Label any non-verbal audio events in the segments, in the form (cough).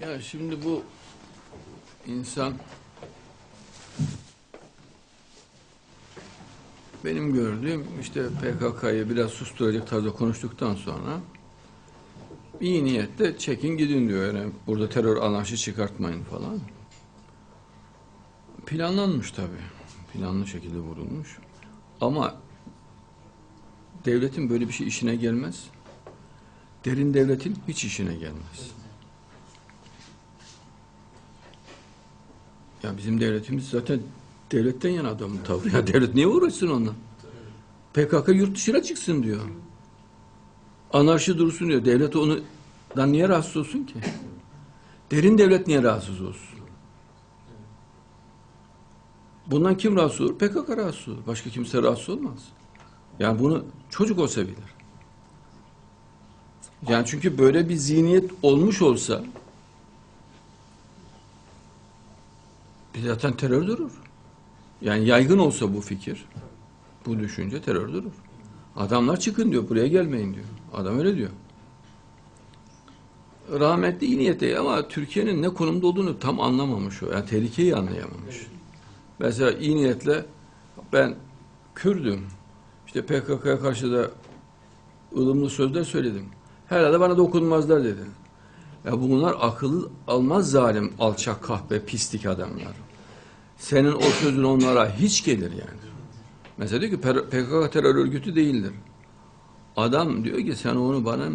Ya şimdi bu insan benim gördüğüm işte PKK'yı biraz susturacak tarzda konuştuktan sonra iyi niyetle çekin gidin diyor. Yani burada terör anarşi çıkartmayın falan. Planlanmış tabii. Planlı şekilde vurulmuş. Ama devletin böyle bir şey işine gelmez. Derin devletin hiç işine gelmez. Ya bizim devletimiz zaten devletten yana adamın (laughs) tavrı. Ya devlet niye uğraşsın onunla? PKK yurt dışına çıksın diyor. Anarşi dursun diyor. Devlet onu dan niye rahatsız olsun ki? Derin devlet niye rahatsız olsun? Bundan kim rahatsız olur? PKK rahatsız olur. Başka kimse rahatsız olmaz. Yani bunu çocuk olsa bilir. Yani çünkü böyle bir zihniyet olmuş olsa bir zaten terör durur. Yani yaygın olsa bu fikir, bu düşünce terör durur. Adamlar çıkın diyor, buraya gelmeyin diyor. Adam öyle diyor. Rahmetli iyi niyetli ama Türkiye'nin ne konumda olduğunu tam anlamamış o. Yani tehlikeyi anlayamamış. Mesela iyi niyetle ben Kürdüm. İşte PKK'ya karşı da ılımlı sözler söyledim. Herhalde bana dokunmazlar dedi. Ya bunlar akıl almaz zalim, alçak, kahpe, pislik adamlar. Senin o sözün onlara hiç gelir yani. Mesela diyor ki PKK terör örgütü değildir. Adam diyor ki sen onu bana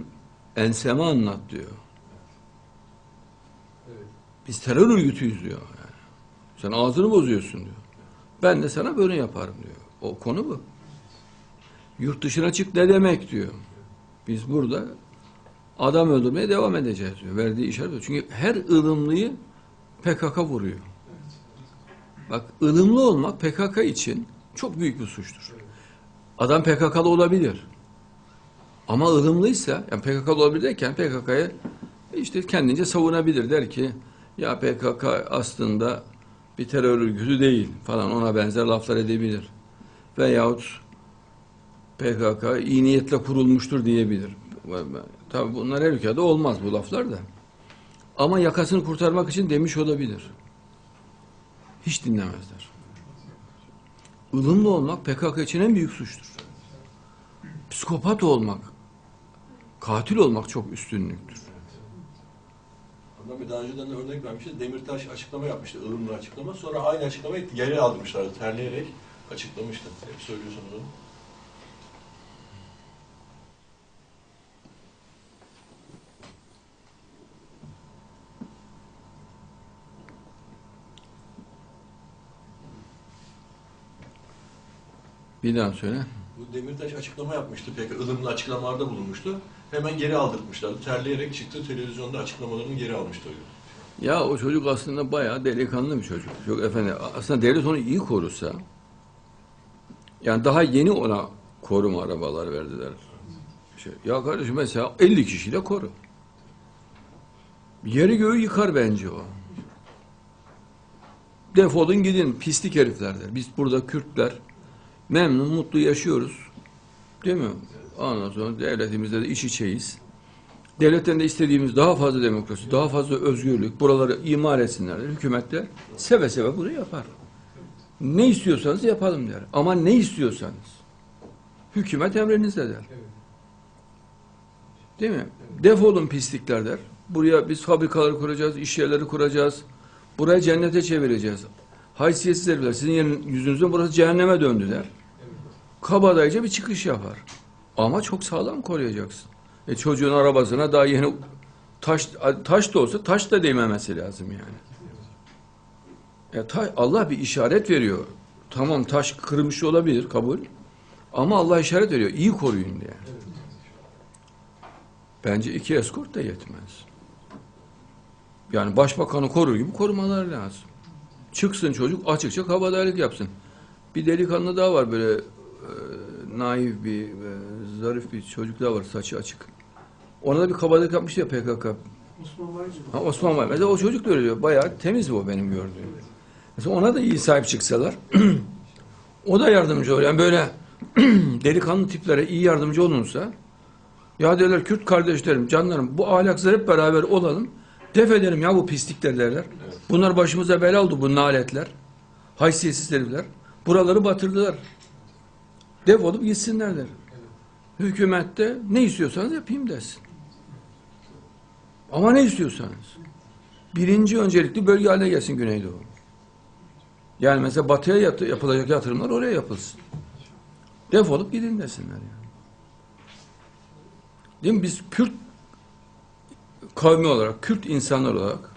enseme anlat diyor. Biz terör örgütüyüz diyor. Yani. Sen ağzını bozuyorsun diyor. Ben de sana böyle yaparım diyor. O konu bu. Yurt dışına çık ne demek diyor. Biz burada adam öldürmeye devam edeceğiz diyor. Verdiği işaret. Çünkü her ılımlıyı PKK vuruyor. Bak ılımlı olmak PKK için çok büyük bir suçtur. Adam PKK'lı olabilir. Ama ılımlıysa, yani PKK'lı olabilir derken PKK'yı işte kendince savunabilir. Der ki ya PKK aslında bir terör örgütü değil falan ona benzer laflar edebilir. Veyahut PKK iyi niyetle kurulmuştur diyebilir. Tabi bunlar her ülkede olmaz bu laflar da. Ama yakasını kurtarmak için demiş olabilir. Hiç dinlemezler. Ilımlı olmak PKK için en büyük suçtur. Psikopat olmak, katil olmak çok üstünlüktür. Adnan Bey daha önceden de örnek vermişti. Demirtaş açıklama yapmıştı, ılımlı açıklama. Sonra aynı açıklamayı geri aldırmışlardı, terleyerek açıklamıştı. Hep söylüyorsunuz onu. Bir daha söyle. Bu Demirtaş açıklama yapmıştı peki, ılımlı açıklamalarda bulunmuştu. Hemen geri aldırtmışlardı. Terleyerek çıktı, televizyonda açıklamalarını geri almıştı. Ya o çocuk aslında bayağı delikanlı bir çocuk. Çok efendim aslında devlet onu iyi korusa yani daha yeni ona koruma arabalar verdiler. Şey, ya kardeşim mesela 50 kişiyle koru. Yeri göğü yıkar bence o. Defolun gidin pislik herifler der. Biz burada Kürtler memnun mutlu yaşıyoruz. Değil mi? Ondan sonra devletimizde de iç içeyiz. Devletten de istediğimiz daha fazla demokrasi, daha fazla özgürlük, buraları imar etsinler. Hükümetler seve seve bunu yapar. Ne istiyorsanız yapalım der. Ama ne istiyorsanız. Hükümet emrinizde der. Değil mi? Defolun pislikler der. Buraya biz fabrikaları kuracağız, iş yerleri kuracağız. Burayı cennete çevireceğiz. Haysiyetsiz herifler sizin yüzünüzden burası cehenneme döndü der. Kabadayıca bir çıkış yapar. Ama çok sağlam koruyacaksın. E çocuğun arabasına daha yeni taş taş da olsa taş da değmemesi lazım yani. E, ta- Allah bir işaret veriyor. Tamam taş kırmış olabilir kabul. Ama Allah işaret veriyor. İyi koruyun diye. Bence iki eskort da yetmez. Yani başbakanı korur gibi korumalar lazım. Çıksın çocuk açıkça kabadayılık yapsın. Bir delikanlı daha var böyle e, naif bir, e, zarif bir çocuk daha var saçı açık. Ona da bir kabadayılık yapmış ya PKK. Osman Baycı. Ha, Osman var. Mesela o çocuk da öyle diyor. Bayağı temiz bu benim gördüğüm. Mesela ona da iyi sahip çıksalar (clears throat) o da yardımcı olur. Yani böyle (clears throat) delikanlı tiplere iyi yardımcı olunsa ya derler Kürt kardeşlerim, canlarım bu ahlaksızlar hep beraber olalım. Def edelim ya bu pislikler derler. Bunlar başımıza bela oldu bu naletler. Haysiyetsiz herifler. Buraları batırdılar. Defolup gitsinler der. Hükümette ne istiyorsanız yapayım dersin. Ama ne istiyorsanız. Birinci öncelikli bölge haline gelsin Güneydoğu. Yani mesela batıya yat- yapılacak yatırımlar oraya yapılsın. Defolup gidin desinler yani. Değil mi? Biz Kürt kavmi olarak, Kürt insanlar olarak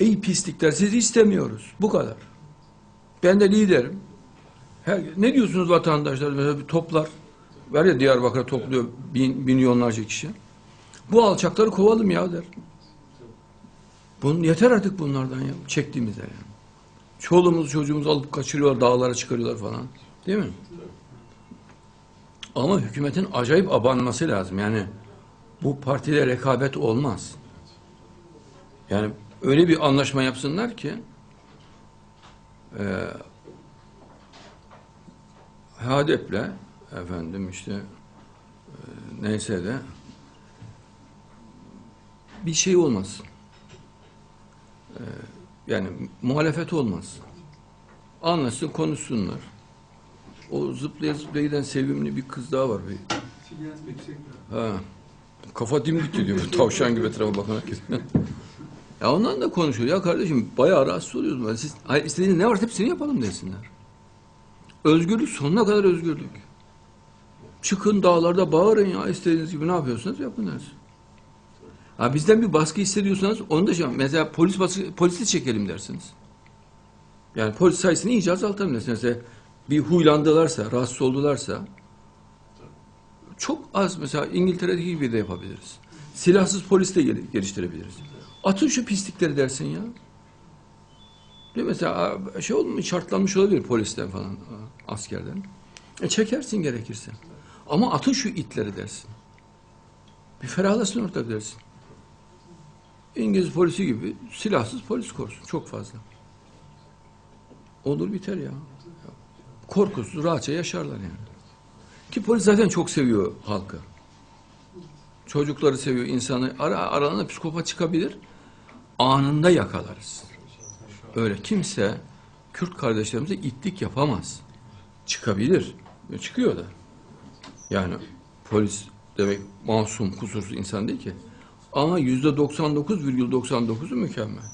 ey pislikler sizi istemiyoruz. Bu kadar. Ben de liderim. Her, ne diyorsunuz vatandaşlar? Mesela bir toplar. Var ya Diyarbakır'a topluyor bin, milyonlarca kişi. Bu alçakları kovalım ya der. Bunun, yeter artık bunlardan ya. Çektiğimizden yani. Çoluğumuz çocuğumuzu alıp kaçırıyorlar, dağlara çıkarıyorlar falan. Değil mi? Ama hükümetin acayip abanması lazım. Yani bu partide rekabet olmaz. Yani öyle bir anlaşma yapsınlar ki e, HADEP'le efendim işte e, neyse de bir şey olmaz. E, yani muhalefet olmaz. Anlaşsın konuşsunlar. O zıplaya zıplaya giden sevimli bir kız daha var. Bir, Ha. Kafa dimdik gidiyor. Tavşan gibi etrafa bakarak gidiyor. ya ondan da konuşuyor. Ya kardeşim bayağı rahatsız oluyoruz. Ben. Siz hayır, istediğiniz ne var hepsini yapalım desinler. Özgürlük sonuna kadar özgürlük. Çıkın dağlarda bağırın ya istediğiniz gibi ne yapıyorsanız yapın dersin. Ha bizden bir baskı hissediyorsanız onu da şey mesela polis baskı, polisi çekelim dersiniz. Yani polis sayısını iyice azaltalım dersiniz. Mesela bir huylandılarsa, rahatsız oldularsa çok az mesela İngiltere'deki gibi de yapabiliriz. Silahsız polis de gel- geliştirebiliriz. Atın şu pislikleri dersin ya. Değil? Mesela şey olmuş, şartlanmış olabilir polisten falan, askerden. E çekersin gerekirse. Ama atın şu itleri dersin. Bir ferahlasın ortak dersin. İngiliz polisi gibi silahsız polis korsun. Çok fazla. Olur biter ya. Korkusuz, rahatça yaşarlar yani. Ki polis zaten çok seviyor halkı. Çocukları seviyor, insanı. Ara, aralarında psikopat çıkabilir. Anında yakalarız. Öyle kimse Kürt kardeşlerimize itlik yapamaz. Çıkabilir. Ve Çıkıyor da. Yani polis demek masum, kusursuz insan değil ki. Ama yüzde 99,99'u mükemmel.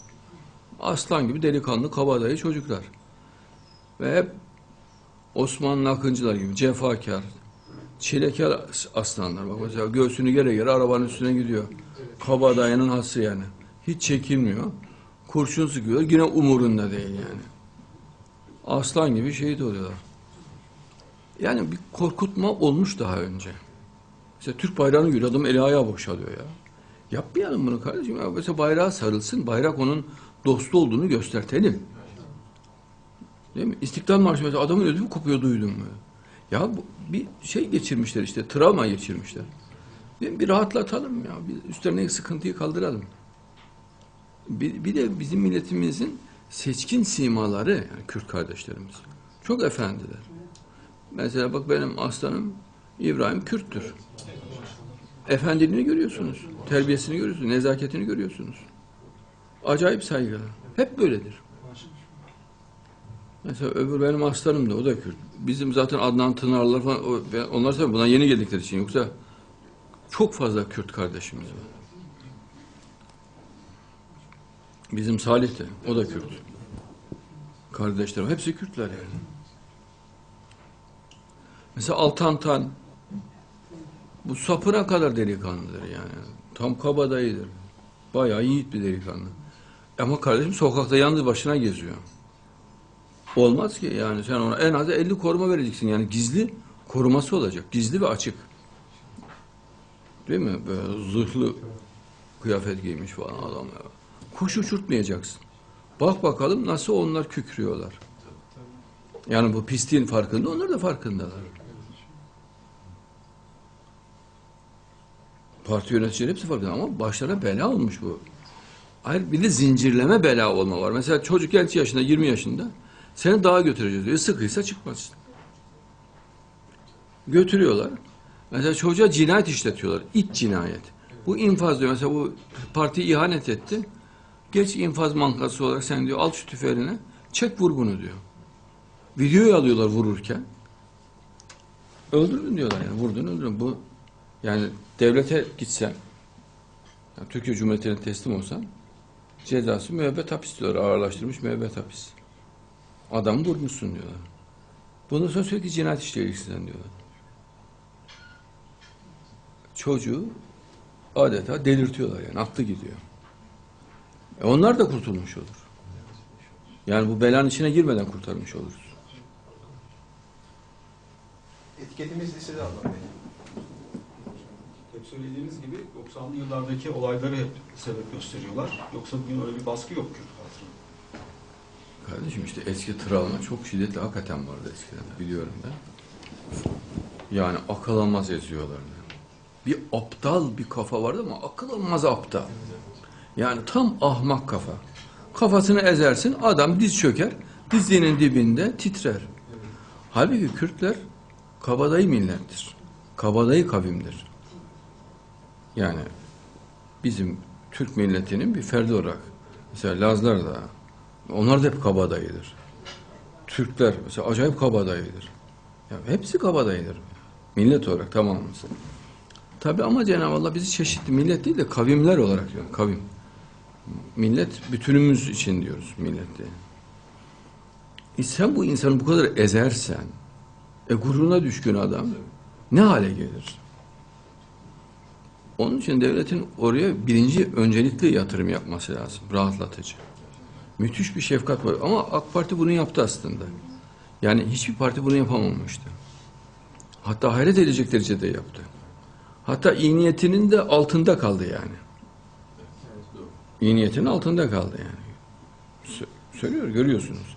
Aslan gibi delikanlı, kabadayı çocuklar. Ve hep Osmanlı akıncılar gibi cefakar, çilekar aslanlar. Bak mesela göğsünü gere gere arabanın üstüne gidiyor. Kabadayının hası yani. Hiç çekinmiyor. Kurşun sıkıyor. Yine umurunda değil yani. Aslan gibi şehit oluyorlar. Yani bir korkutma olmuş daha önce. Mesela Türk bayrağını görüyor adam eli ayağı boşalıyor ya. Yapmayalım bunu kardeşim. Ya mesela bayrağa sarılsın. Bayrak onun dostu olduğunu göstertelim. Değil mi? İstiklal Marşı mesela adamın ödümü kopuyor duydum mu? Ya bu, bir şey geçirmişler işte, travma geçirmişler. Mi? Bir rahatlatalım ya, bir üstlerine sıkıntıyı kaldıralım. Bir, bir de bizim milletimizin seçkin simaları, yani Kürt kardeşlerimiz. Çok efendiler. Mesela bak benim aslanım İbrahim Kürttür. Efendiliğini görüyorsunuz, terbiyesini görüyorsunuz, nezaketini görüyorsunuz. Acayip saygılı. Hep böyledir. Mesela öbür benim aslanım o da Kürt. Bizim zaten Adnan Tınarlar falan o, onlar tabii buna yeni geldikleri için yoksa çok fazla Kürt kardeşimiz var. Bizim Salih de o da Kürt. Kardeşlerim hepsi Kürtler yani. Mesela Altan Tan bu sapına kadar delikanlıdır yani. Tam kabadayıdır. Bayağı yiğit bir delikanlı. Ama kardeşim sokakta yalnız başına geziyor. Olmaz ki yani sen ona en az 50 koruma vereceksin yani gizli koruması olacak. Gizli ve açık. Değil mi? Böyle zırhlı kıyafet giymiş falan adam ya. Kuş uçurtmayacaksın. Bak bakalım nasıl onlar kükrüyorlar. Yani bu pisliğin farkında onlar da farkındalar. Parti yöneticileri hepsi farkında ama başlarına bela olmuş bu. Hayır bir de zincirleme bela olma var. Mesela çocuk genç yaşında 20 yaşında seni dağa götüreceğiz diyor. Sıkıysa çıkmazsın. Götürüyorlar. Mesela çocuğa cinayet işletiyorlar. İç cinayet. Bu infaz diyor. Mesela bu parti ihanet etti. Geç infaz mankası olarak sen diyor al şu tüfeğini çek vur bunu diyor. Videoyu alıyorlar vururken. Öldürdün diyorlar yani. Vurdun öldürdün. Bu yani devlete gitsen yani Türkiye Cumhuriyeti'ne teslim olsan cezası müebbet hapis diyorlar. Ağırlaştırmış müebbet hapis. Adam vurmuşsun diyorlar. Bundan sonra sürekli cinayet işleyeceksin diyorlar. Çocuğu adeta delirtiyorlar yani. Aklı gidiyor. E onlar da kurtulmuş olur. Yani bu belanın içine girmeden kurtarmış oluruz. Etiketimiz lisede Bey. Hep söylediğiniz gibi 90'lı yıllardaki olayları hep sebep gösteriyorlar. Yoksa bugün öyle bir baskı yok Kürt. Kardeşim işte eski travma çok şiddetli hakikaten vardı eskiden biliyorum ben. Yani akıl almaz eziyorlardı. Bir aptal bir kafa vardı ama akıl almaz aptal. Yani tam ahmak kafa. Kafasını ezersin adam diz çöker dizinin dibinde titrer. Halbuki Kürtler kabadayı millettir. Kabadayı kavimdir. Yani bizim Türk milletinin bir ferdi olarak mesela Lazlar da onlar da hep kabadayıdır. Türkler mesela acayip kabadayıdır. Ya hepsi kabadayıdır. Millet olarak tamamımız. Tabi ama Cenab-ı Allah bizi çeşitli millet değil de kavimler olarak diyor. Kavim. Millet bütünümüz için diyoruz millet diye. E sen bu insanı bu kadar ezersen e gururuna düşkün adam ne hale gelir? Onun için devletin oraya birinci öncelikli yatırım yapması lazım. Rahatlatıcı. Müthiş bir şefkat var. Ama AK Parti bunu yaptı aslında. Yani hiçbir parti bunu yapamamıştı. Hatta hayret edecek derecede yaptı. Hatta iyi niyetinin de altında kaldı yani. İyi niyetinin altında kaldı yani. Sö- söylüyor, görüyorsunuz.